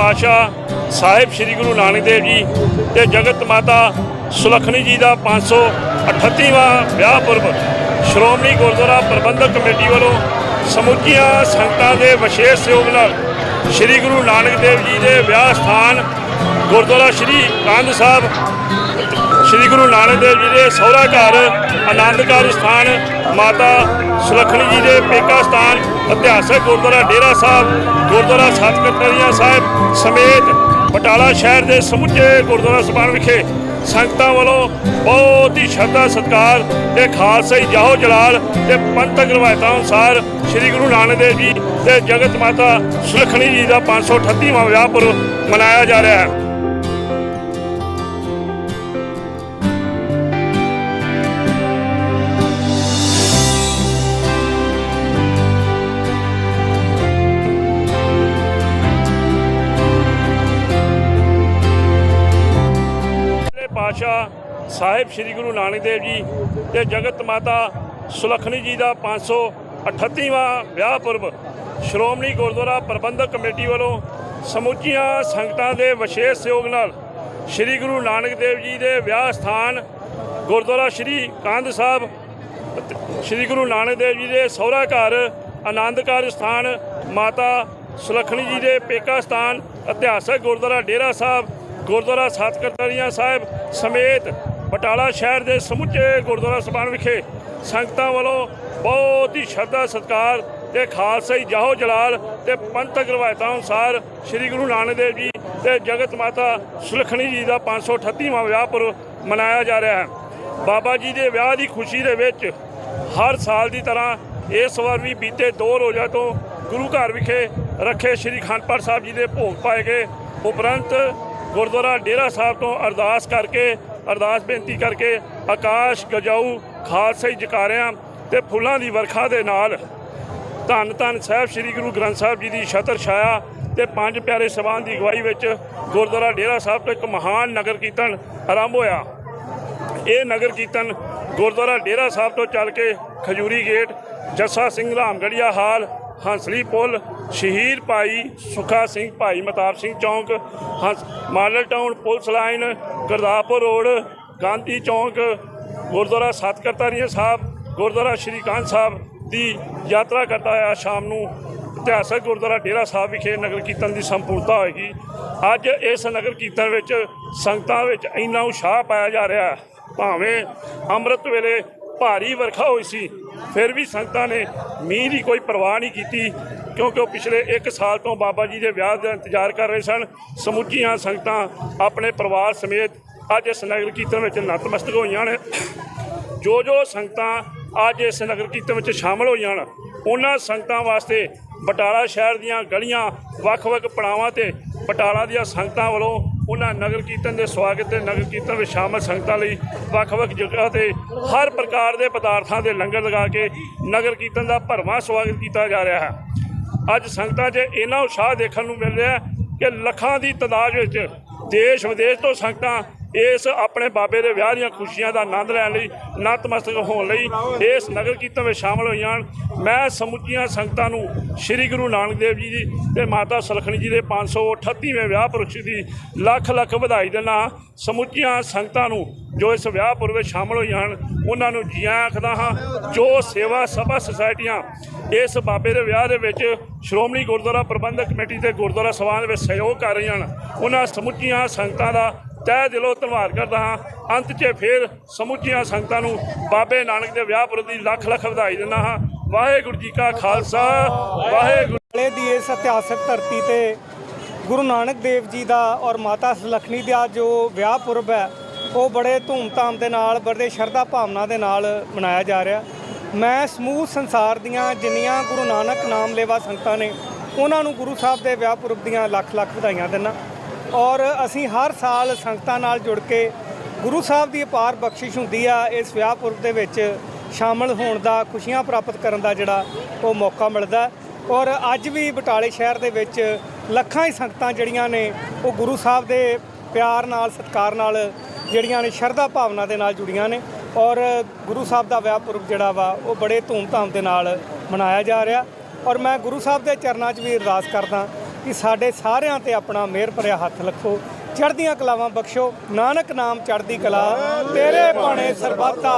ਪਾਤਸ਼ਾਹ ਸਾਹਿਬ ਸ੍ਰੀ ਗੁਰੂ ਨਾਨਕ ਦੇਵ ਜੀ ਤੇ ਜਗਤ ਮਾਤਾ ਸੁਲੱਖਣੀ ਜੀ ਦਾ 538ਵਾਂ ਵਿਆਹ ਪੁਰਬ, ਸ਼੍ਰੋਮਣੀ ਗੁਰਦੁਆਰਾ ਪ੍ਰਬੰਧਕ ਕਮੇਟੀ ਵੱਲੋਂ ਸਮੁੱਚੀਆਂ ਸੰਗਤਾਂ ਦੇ ਵਿਸ਼ੇਸ਼ ਸਹਿਯੋਗ ਨਾਲ ਸ੍ਰੀ ਗੁਰੂ ਨਾਨਕ ਦੇਵ ਜੀ ਦੇ ਵਿਆਹ ਸਥਾਨ ਗੁਰਦੁਆਰਾ ਸ੍ਰੀ ਕੰਧ ਸਾਹਿਬ, ਸ੍ਰੀ ਗੁਰੂ ਨਾਨਕ ਦੇਵ ਜੀ ਦੇ ਸਹੁਰਾ ਘਰ ਆਨੰਦਗੜ੍ਹ ਸਥਾਨ, ਮਾਤਾ ਸੁਲੱਖਣੀ ਜੀ ਦੇ ਪੇਕਾ ਸਥਾਨ ਇਤਿਹਾਸਕ ਗੁਰਦੁਆਰਾ ਡੇਰਾ ਸਾਹਿਬ, ਗੁਰਦੁਆਰਾ ਸਤਕਰਤਰੀਆ ਸਾਹਿਬ ਸਮੇਤ ਬਟਾਲਾ ਸ਼ਹਿਰ ਦੇ ਸਮੁੱਚੇ ਗੁਰਦੁਆਰਾ ਸਭਾਨ ਵਿਖੇ ਸੰਗਤਾਂ ਵੱਲੋਂ ਬਹੁਤ ਹੀ ਸ਼ਰਧਾ, ਸਤਿਕਾਰ ਤੇ ਖਾਲਸਾਈ ਜਾਹੋ ਜਲਾਲ ਤੇ ਪੰਥਕ ਰਵਾਇਤਾਂ ਅਨੁਸਾਰ ਸ੍ਰੀ ਗੁਰੂ ਨਾਨਕ ਦੇਵ ਜੀ ਤੇ ਜਗਤ ਮਾਤਾ ਸੁਲੱਖਣੀ ਜੀ ਦਾ 538ਵਾਂ ਵਿਆਹ ਪੁਰਬ ਮਨਾਇਆ ਜਾ ਰਿਹਾ ਹੈ। ਪਾਤਸ਼ਾਹ ਸਾਹਿਬ ਸ੍ਰੀ ਗੁਰੂ ਨਾਨਕ ਦੇਵ ਜੀ ਤੇ ਜਗਤ ਮਾਤਾ ਸੁਲੱਖਣੀ ਜੀ ਦਾ 538ਵਾਂ ਵਿਆਹ ਪੁਰਬ ਸ਼੍ਰੋਮਣੀ ਗੁਰਦੁਆਰਾ ਪ੍ਰਬੰਧਕ ਕਮੇਟੀ ਵੱਲੋਂ ਸਮੁੱਚੀਆਂ ਸੰਗਤਾਂ ਦੇ ਵਿਸ਼ੇਸ਼ ਸਹਿਯੋਗ ਨਾਲ ਸ੍ਰੀ ਗੁਰੂ ਨਾਨਕ ਦੇਵ ਜੀ ਦੇ ਵਿਆਹ ਸਥਾਨ ਗੁਰਦੁਆਰਾ ਸ੍ਰੀ ਕੰਧ ਸਾਹਿਬ ਸ੍ਰੀ ਗੁਰੂ ਨਾਨਕ ਦੇਵ ਜੀ ਦੇ ਸਹੁਰਾ ਘਰ ਆਨੰਦ ਆਨੰਦਗੜ੍ਹ ਸਥਾਨ, ਮਾਤਾ ਸੁਲੱਖਣੀ ਜੀ ਦੇ ਪੇਕਾ ਸਥਾਨ, ਇਤਿਹਾਸਕ ਗੁਰਦੁਆਰਾ ਡੇਰਾ ਸਾਹਿਬ ਗੁਰਦੁਆਰਾ ਸਤਕਰਤਰੀਆ ਸਾਹਿਬ ਸਮੇਤ ਬਟਾਲਾ ਸ਼ਹਿਰ ਦੇ ਸਮੁੱਚੇ ਗੁਰਦੁਆਰਾ ਸਭਾਨ ਵਿਖੇ ਸੰਗਤਾਂ ਵੱਲੋਂ ਬਹੁਤ ਹੀ ਸ਼ਰਧਾ ਸਤਿਕਾਰ ਤੇ ਖਾਲਸਾਈ ਜਾਹੋ ਜਲਾਲ ਤੇ ਪੰਥਕ ਰਵਾਇਤਾਂ ਅਨੁਸਾਰ ਸ੍ਰੀ ਗੁਰੂ ਨਾਨਕ ਦੇਵ ਜੀ ਤੇ ਜਗਤ ਮਾਤਾ ਸੁਲੱਖਣੀ ਜੀ ਦਾ 538ਵਾਂ ਵਿਆਹ ਪੁਰਬ ਮਨਾਇਆ ਜਾ ਰਿਹਾ ਹੈ। ਬਾਬਾ ਜੀ ਦੇ ਵਿਆਹ ਦੀ ਖੁਸ਼ੀ ਦੇ ਵਿੱਚ ਹਰ ਸਾਲ ਦੀ ਤਰ੍ਹਾਂ ਇਸ ਵਾਰ ਵੀ ਬੀਤੇ ਦੋ ਰੋਜ਼ਾਂ ਤੋਂ ਗੁਰੂ ਘਰ ਵਿਖੇ ਰੱਖੇ ਸ੍ਰੀ ਖੰਡਪਾਠ ਸਾਹਿਬ ਜੀ ਦੇ ਭੋਗ ਪਾਏ ਗਏ। ਉਪਰੰਤ ਗੁਰਦੁਆਰਾ ਡੇਰਾ ਸਾਹਿਬ ਤੋਂ ਅਰਦਾਸ ਕਰਕੇ, ਅਰਦਾਸ ਬੇਨਤੀ ਕਰਕੇ ਆਕਾਸ਼ ਗਜਾਊ ਖਾਲਸਾ ਹੀ ਜਕਾਰਿਆਂ ਤੇ ਫੁੱਲਾਂ ਦੀ ਵਰਖਾ ਦੇ ਨਾਲ ਧੰਨ ਧੰਨ ਸਾਹਿਬ ਸ੍ਰੀ ਗੁਰੂ ਗ੍ਰੰਥ ਸਾਹਿਬ ਜੀ ਦੀ ਛਤਰ ਛਾਇਆ ਤੇ ਪੰਜ ਪਿਆਰੇ ਸਭਾਨ ਦੀ ਅਗਵਾਈ ਵਿੱਚ ਗੁਰਦੁਆਰਾ ਡੇਰਾ ਸਾਹਿਬ ਤੋਂ ਇੱਕ ਮਹਾਨ ਨਗਰ ਕੀਰਤਨ ਆਰੰਭ ਹੋਇਆ। ਇਹ ਨਗਰ ਕੀਰਤਨ ਗੁਰਦੁਆਰਾ ਡੇਰਾ ਸਾਹਿਬ ਤੋਂ ਚੱਲ ਕੇ ਖਜੂਰੀ ਗੇਟ, ਜੱਸਾ ਸਿੰਘ ਰਾਮਗੜੀਆ ਹਾਲ ਹੰਸਲੀ ਪੁਲ, ਸ਼ਹੀਦ ਭਾਈ ਸੁਖਾ ਸਿੰਘ, ਭਾਈ ਮਤਾਬ ਸਿੰਘ ਚੌਂਕ, Hans, model town police line, Gurdaspur road, Gandhi ਚੌਂਕ, ਗੁਰਦੁਆਰਾ ਸਤਕਰਤਾਰੀਆ ਸਾਹਿਬ, ਗੁਰਦੁਆਰਾ ਸ਼੍ਰੀ ਕਾਂਤ ਸਾਹਿਬ ਦੀ ਯਾਤਰਾ ਕਰਦਾ ਆ ਸ਼ਾਮ ਨੂੰ ਇਤਿਹਾਸਕ ਗੁਰਦੁਆਰਾ ਡੇਰਾ ਸਾਹਿਬ ਵਿਖੇ ਨਗਰ ਕੀਰਤਨ ਦੀ ਸੰਪੂਰਨਤਾ ਹੋਏਗੀ। ਅੱਜ ਇਸ ਨਗਰ ਕੀਰਤਨ ਵਿੱਚ ਸੰਗਤਾਂ ਵਿੱਚ ਇੰਨਾ ਉਤਸ਼ਾਹ ਪਾਇਆ ਜਾ ਰਿਹਾ, ਭਾਵੇਂ ਅੰਮ੍ਰਿਤ ਵੇਲੇ ਭਾਰੀ ਵਰਖਾ ਹੋਈ ਸੀ, ਫਿਰ ਵੀ ਸੰਗਤਾਂ ਨੇ ਮੀਂਹ ਦੀ ਕੋਈ ਪਰਵਾਹ ਨਹੀਂ ਕੀਤੀ, ਕਿਉਂਕਿ ਉਹ ਪਿਛਲੇ 1 ਸਾਲ ਤੋਂ ਬਾਬਾ ਜੀ ਦੇ ਵਿਆਹ ਦਾ ਇੰਤਜ਼ਾਰ ਕਰ ਰਹੇ ਸਨ। ਸਮੁੱਚੀਆਂ ਸੰਗਤਾਂ ਆਪਣੇ ਪਰਿਵਾਰ ਸਮੇਤ ਅੱਜ ਇਸ ਨਗਰ ਕੀਰਤਨ ਵਿੱਚ ਨਤਮਸਤਕ ਹੋਈਆਂ ਨੇ। ਜੋ ਜੋ ਸੰਗਤਾਂ ਅੱਜ ਇਸ ਨਗਰ ਕੀਰਤਨ ਵਿੱਚ ਸ਼ਾਮਲ ਹੋਈਆਂ ਹਨ ਉਹਨਾਂ ਸੰਗਤਾਂ ਵਾਸਤੇ ਬਟਾਲਾ ਸ਼ਹਿਰ ਦੀਆਂ ਗਲੀਆਂ ਵੱਖ-ਵੱਖ ਪੜਾਵਾਂ ਤੇ ਬਟਾਲਾ ਦੀਆਂ ਸੰਗਤਾਂ ਵੱਲੋਂ ਉਹਨਾਂ ਨਗਰ ਕੀਰਤਨ ਦੇ ਸਵਾਗਤ ਤੇ ਨਗਰ ਕੀਰਤਨ ਵਿੱਚ ਸ਼ਾਮਲ ਸੰਗਤਾਂ ਲਈ ਵੱਖ-ਵੱਖ ਜਗ੍ਹਾ ਤੇ ਹਰ ਪ੍ਰਕਾਰ ਦੇ ਪਦਾਰਥਾਂ ਦੇ ਲੰਗਰ ਲਗਾ ਕੇ ਨਗਰ ਕੀਰਤਨ ਦਾ ਭਰਵਾਂ ਸਵਾਗਤ ਕੀਤਾ ਜਾ ਰਿਹਾ ਹੈ। ਅੱਜ ਸੰਗਤਾਂ 'ਚ ਇੰਨਾ ਉਤਸ਼ਾਹ ਦੇਖਣ ਨੂੰ ਮਿਲ ਰਿਹਾ ਕਿ ਲੱਖਾਂ ਦੀ ਤਾਦਾਦ ਵਿੱਚ ਦੇਸ਼ ਵਿਦੇਸ਼ ਤੋਂ ਸੰਗਤਾਂ ਇਸ ਆਪਣੇ ਬਾਬੇ ਦੇ ਵਿਆਹ ਦੀਆਂ ਖੁਸ਼ੀਆਂ ਦਾ ਆਨੰਦ ਲੈਣ ਲਈ, ਨਤਮਸਤਕ ਹੋਣ ਲਈ ਇਸ ਨਗਰ ਕੀਰਤਨ ਵਿੱਚ ਸ਼ਾਮਲ ਹੋਈਆਂ ਹਨ। ਮੈਂ ਸਮੁੱਚੀਆਂ ਸੰਗਤਾਂ ਨੂੰ ਸ੍ਰੀ ਗੁਰੂ ਨਾਨਕ ਦੇਵ ਜੀ ਦੀ ਤੇ ਮਾਤਾ ਸੁਲੱਖਣੀ ਜੀ ਦੇ 538ਵੇਂ ਵਿਆਹ ਪੁਰਸ਼ ਦੀ ਲੱਖ ਲੱਖ ਵਧਾਈ ਦਿੰਦਾ ਹਾਂ। ਸਮੁੱਚੀਆਂ ਸੰਗਤਾਂ ਨੂੰ ਜੋ ਇਸ ਵਿਆਹ ਪੁਰਬ ਵਿੱਚ ਸ਼ਾਮਲ ਹੋਈਆਂ ਹਨ, ਉਹਨਾਂ ਨੂੰ ਜੀਆਂ ਆਖਦਾ ਹਾਂ, ਜੋ ਸੇਵਾ ਸਭਾ ਸੁਸਾਇਟੀਆਂ ਇਸ ਬਾਬੇ ਦੇ ਵਿਆਹ ਦੇ ਵਿੱਚ ਸ਼੍ਰੋਮਣੀ ਗੁਰਦੁਆਰਾ ਪ੍ਰਬੰਧਕ ਕਮੇਟੀ ਤੇ ਗੁਰਦੁਆਰਾ ਸਭਾ ਦੇ ਵਿੱਚ ਸਹਿਯੋਗ ਕਰ ਰਹੀਆਂ ਹਨ, ਉਹਨਾਂ ਸਮੁੱਚੀਆਂ ਸੰਗਤਾਂ ਦਾ ਤਹਿ ਦਿਲੋਂ ਧੰਨਵਾਦ ਕਰਦਾ ਹਾਂ। ਅੰਤ 'ਚ ਫਿਰ ਸਮੁੱਚੀਆਂ ਸੰਗਤਾਂ ਨੂੰ ਬਾਬੇ ਨਾਨਕ ਦੇ ਵਿਆਹ ਪੁਰਬ ਦੀ ਲੱਖ ਲੱਖ ਵਧਾਈ ਦਿੰਦਾ ਹਾਂ। ਵਾਹਿਗੁਰੂ ਜੀ ਕਾ ਖਾਲਸਾ, ਵਾਹਿਗੁਰੂ ਦੀ ਇਸ ਇਤਿਹਾਸਕ ਧਰਤੀ ਤੇ ਗੁਰੂ ਨਾਨਕ ਦੇਵ ਜੀ ਦਾ ਔਰ ਮਾਤਾ ਸੁਲੱਖਣੀ ਦਾ ਜੋ ਵਿਆਹ ਪੁਰਬ ਹੈ, ਉਹ ਬੜੇ ਧੂਮਧਾਮ ਦੇ ਨਾਲ, ਬੜੇ ਸ਼ਰਧਾ ਭਾਵਨਾ ਦੇ ਨਾਲ ਮਨਾਇਆ ਜਾ ਰਿਹਾ। ਮੈਂ ਸਮੂਹ ਸੰਸਾਰ ਦੀਆਂ ਜਿੰਨੀਆਂ ਗੁਰੂ ਨਾਨਕ ਨਾਮ ਲੇਵਾ ਸੰਗਤਾਂ ਨੇ, ਉਹਨਾਂ ਨੂੰ ਗੁਰੂ ਸਾਹਿਬ ਦੇ ਵਿਆਹ ਪੁਰਬ ਦੀਆਂ ਲੱਖ ਲੱਖ ਵਧਾਈਆਂ ਦਿੰਦਾ। ਔਰ ਅਸੀਂ ਹਰ ਸਾਲ ਸੰਗਤਾਂ ਨਾਲ ਜੁੜ ਕੇ ਗੁਰੂ ਸਾਹਿਬ ਦੀ ਅਪਾਰ ਬਖਸ਼ਿਸ਼ ਹੁੰਦੀ ਆ, ਇਸ ਵਿਆਹ ਪੁਰਬ ਦੇ ਵਿੱਚ ਸ਼ਾਮਲ ਹੋਣ ਦਾ, ਖੁਸ਼ੀਆਂ ਪ੍ਰਾਪਤ ਕਰਨ ਦਾ ਜਿਹੜਾ ਉਹ ਮੌਕਾ ਮਿਲਦਾ। ਔਰ ਅੱਜ ਵੀ ਬਟਾਲੇ ਸ਼ਹਿਰ ਦੇ ਵਿੱਚ ਲੱਖਾਂ ਹੀ ਸੰਗਤਾਂ ਜਿਹੜੀਆਂ ਨੇ, ਉਹ ਗੁਰੂ ਸਾਹਿਬ ਦੇ ਪਿਆਰ ਨਾਲ, ਸਤਿਕਾਰ ਨਾਲ ਜਿਹੜੀਆਂ ਨੇ, ਸ਼ਰਧਾ ਭਾਵਨਾ ਦੇ ਨਾਲ ਜੁੜੀਆਂ ਨੇ। ਔਰ ਗੁਰੂ ਸਾਹਿਬ ਦਾ ਵਿਆਹ ਪੁਰਬ ਜਿਹੜਾ ਵਾ, ਉਹ ਬੜੇ ਧੂਮਧਾਮ ਦੇ ਨਾਲ ਮਨਾਇਆ ਜਾ ਰਿਹਾ। ਔਰ ਮੈਂ ਗੁਰੂ ਸਾਹਿਬ ਦੇ ਚਰਨਾਂ 'ਚ ਵੀ ਅਰਦਾਸ ਕਰਦਾ ਕਿ ਸਾਡੇ ਸਾਰਿਆਂ ਤੇ ਆਪਣਾ ਮਿਹਰ ਭਰਿਆ ਹੱਥ ਰੱਖੋ, ਚੜ੍ਹਦੀਆਂ ਕਲਾਵਾਂ ਬਖਸ਼ੋ, ਨਾਨਕ ਨਾਮ ਚੜ੍ਹਦੀ ਕਲਾ, ਤੇਰੇ ਭਾਣੇ ਸਰਬੱਤਾ